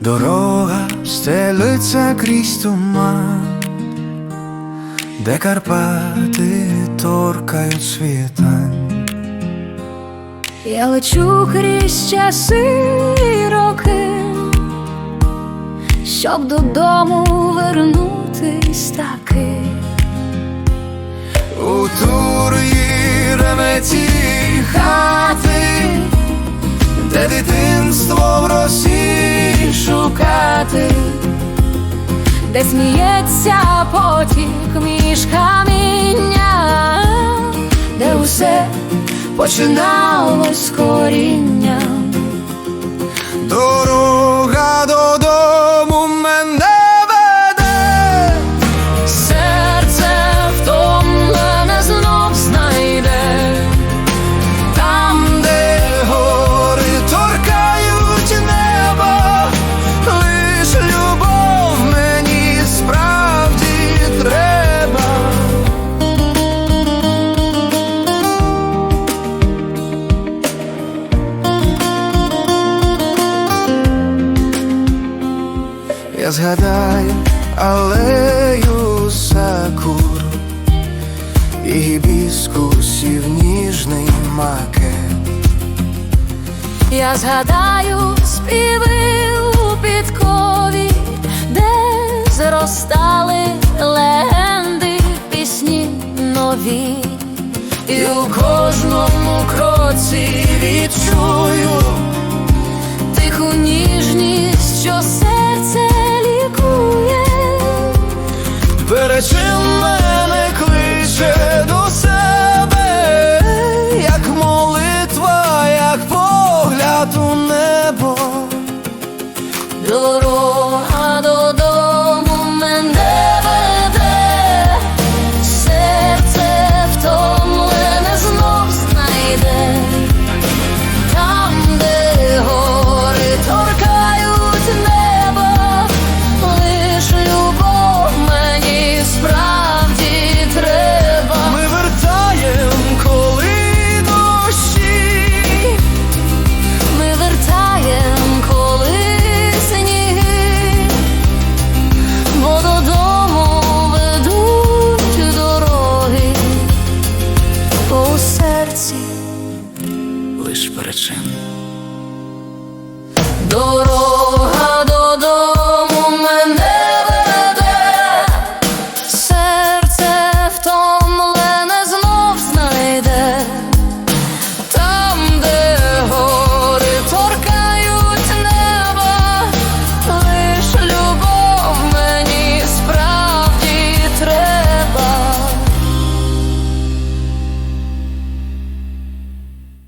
Дорога стелиться крізь туман, де Карпати торкають світань. Я лечу крізь часи і роки, щоб додому вернутись таки. У тур'ї реметі хати, де дитинство в росі шукати. де сміється потік між каміння, де усе починалось коріння. Дорога Згадаю алею сакур і гібіскусів ніжний макет. я згадаю співи у підкові, де зростали легенди, пісні нові. І у кожному кроці відчую But I лиш причин. Дорога